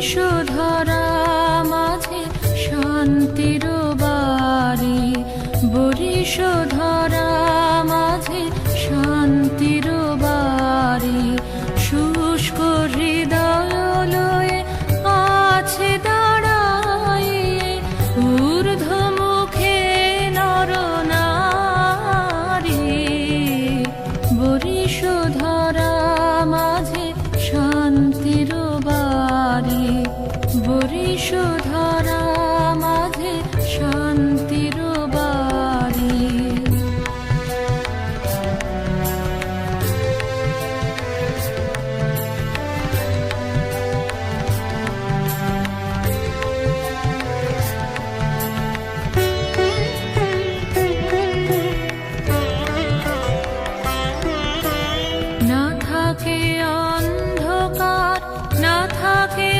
বিষধরা মাঝে শান্তির বাড়ি। বরিষধরা মাঝে শান্তির বাড়ি। শুষ্ক হৃদয় লয়ে আছে দাঁড়াই ঊর্ধ্ব মুখে নর। নারী বরিষধরা মাঝে বরিশ ধরা মাঝে না থাকে অন্ধকার না থাকে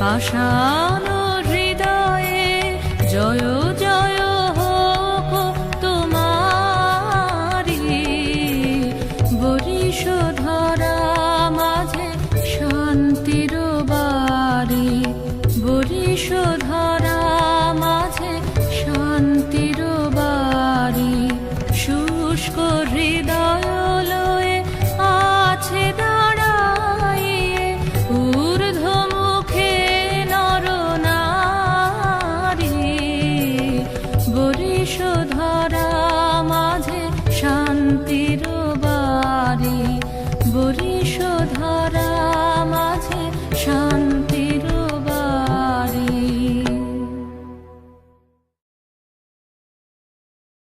পাষাণ হৃদয়ে জয়